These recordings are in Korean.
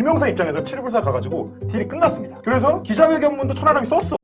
김영사 입장에서 7불사 가가지고 딜이 끝났습니다. 그래서 기자회견문도 천하람이 썼어.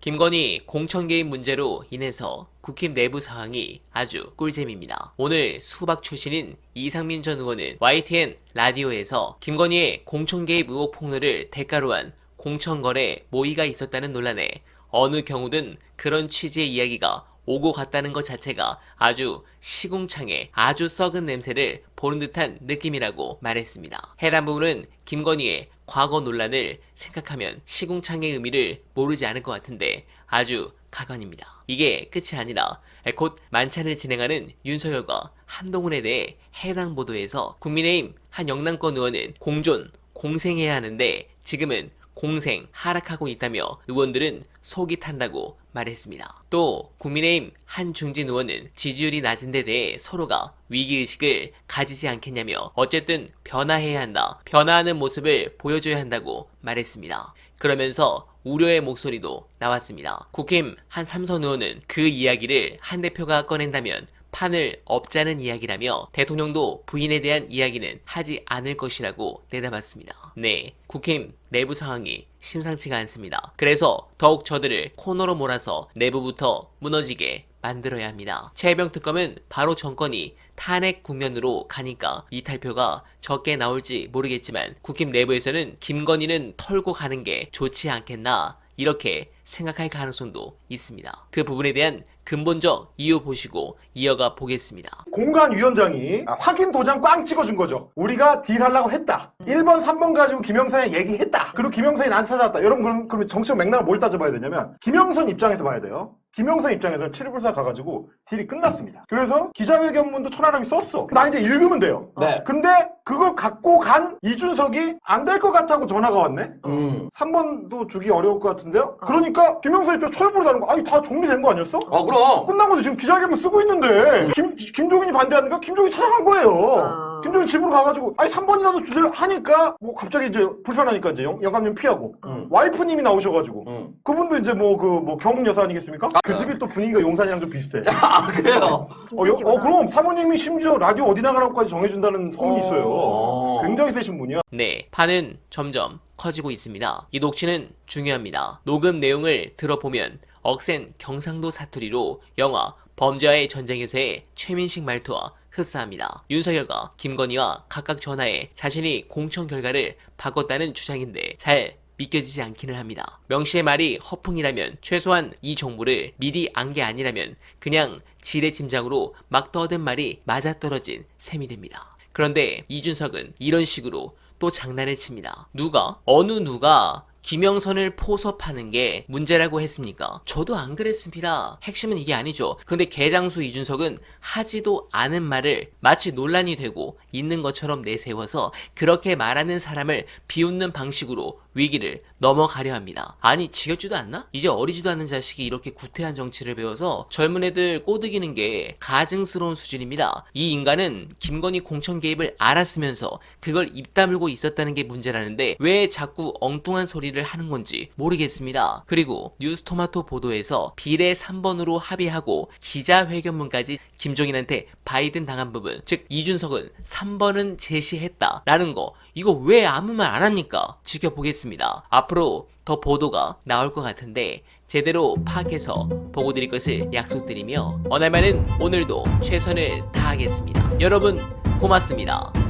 김건희 공천 개입 문제로 인해서 국힘 내부 상황이 아주 꿀잼입니다. 오늘 수박 출신인 이상민 전 의원은 YTN 라디오에서 김건희의 공천 개입 의혹 폭로를 대가로 한 공천거래 모의가 있었다는 논란에 어느 경우든 그런 취지의 이야기가 오고 갔다는 것 자체가 아주 시궁창에 아주 썩은 냄새를 보는 듯한 느낌이라고 말했습니다. 해당 부분은 김건희의 과거 논란을 생각하면 시궁창의 의미를 모르지 않을 것 같은데 아주 가관입니다. 이게 끝이 아니라 곧 만찬을 진행하는 윤석열과 한동훈에 대해 해당 보도에서 국민의힘 한 영남권 의원은 공존, 공생해야 하는데 지금은 공생 하락하고 있다며 의원들은 속이 탄다고 말했습니다. 또 국민의힘 한 중진 의원은 지지율이 낮은 데 대해 서로가 위기의식을 가지지 않겠냐며 어쨌든 변화해야 한다. 변화하는 모습을 보여줘야 한다고 말했습니다. 그러면서 우려의 목소리도 나왔습니다. 국힘 한 삼선 의원은 그 이야기를 한 대표가 꺼낸다면 판을 업자는 이야기라며 대통령도 부인에 대한 이야기는 하지 않을 것이라고 내다봤습니다. 네, 국힘 내부 상황이 심상치가 않습니다. 그래서 더욱 저들을 코너로 몰아서 내부부터 무너지게 만들어야 합니다. 최혜병 특검은 바로 정권이 탄핵 국면으로 가니까 이탈표가 적게 나올지 모르겠지만 국힘 내부에서는 김건희는 털고 가는 게 좋지 않겠나 이렇게 생각할 가능성도 있습니다. 그 부분에 대한 근본적 이유 보시고 이어가 보겠습니다. 공관위원장이 아, 확인 도장 꽝 찍어준 거죠. 우리가 딜하려고 했다. 1번, 3번 가지고 김영선이 얘기했다. 그리고 김영선이 나한테 찾아왔다. 여러분 그럼, 그러면 정치적 맥락을 뭘 따져봐야 되냐면 김영선 입장에서 봐야 돼요. 김영선 입장에서 7불사 가가지고 딜이 끝났습니다. 그래서 기자회견문도 천하람이 썼어. 나 이제 읽으면 돼요. 네. 근데 그걸 갖고 간 이준석이 안 될 것 같다고 전화가 왔네? 음. 3번도 주기 어려울 것 같은데요? 그러니까 김영선 입장 철부로 다는 거 아니 다 정리된 거 아니었어? 어, 그럼. 끝난 건데 지금 기자회견문 쓰고 있는데 김, 김종인이 반대하니까 김종인이 찾아간 거예요. 아. 김종인 집으로 가가지고 아니 3번이라도 주세요 하니까 뭐 갑자기 이제 불편하니까 이제 영, 영감님 피하고 음. 와이프님이 나오셔가지고 음. 그분도 이제 뭐 그 뭐 경험 여사 아니겠습니까? 그 네. 집이 또 분위기가 용산이랑 좀 비슷해. 아, 그래요? 어, 여- 어, 그럼 사모님이 심지어 라디오 어디 나가라고까지 정해준다는 소문이 있어요. 어. 굉장히 세신 분이야. 네, 판은 점점 커지고 있습니다. 이 녹취는 중요합니다. 녹음 내용을 들어보면 억센 경상도 사투리로 영화 범죄와의 전쟁에서의 최민식 말투와 흡사합니다. 윤석열과 김건희와 각각 전화해 자신이 공천 결과를 바꿨다는 주장인데 잘 믿겨지지 않기는 합니다. 명시의 말이 허풍이라면 최소한 이 정보를 미리 안 게 아니라면 그냥 지레 짐작으로 막 떠든 말이 맞아떨어진 셈이 됩니다. 그런데 이준석은 이런 식으로 또 장난을 칩니다. 누가? 어느 누가 김영선을 포섭하는 게 문제라고 했습니까? 저도 안 그랬습니다. 핵심은 이게 아니죠. 근데 개장수 이준석은 하지도 않은 말을 마치 논란이 되고 있는 것처럼 내세워서 그렇게 말하는 사람을 비웃는 방식으로 위기를 넘어가려 합니다. 아니 지겹지도 않나? 이제 어리지도 않은 자식이 이렇게 구태한 정치를 배워서 젊은 애들 꼬드기는 게 가증스러운 수준입니다. 이 인간은 김건희 공천 개입을 알았으면서 그걸 입 다물고 있었다는 게 문제라는데 왜 자꾸 엉뚱한 소리 를 하는 건지 모르겠습니다. 그리고 뉴스토마토 보도에서 비례 3번으로 합의하고 기자회견문까지 김종인한테 바이든 당한 부분 즉 이준석은 3번은 제시했다라는 거 이거 왜 아무 말 안 합니까? 지켜보겠습니다. 앞으로 더 보도가 나올 것 같은데 제대로 파악해서 보고 드릴 것을 약속드리며 어날만은 오늘도 최선을 다하겠습니다. 여러분 고맙습니다.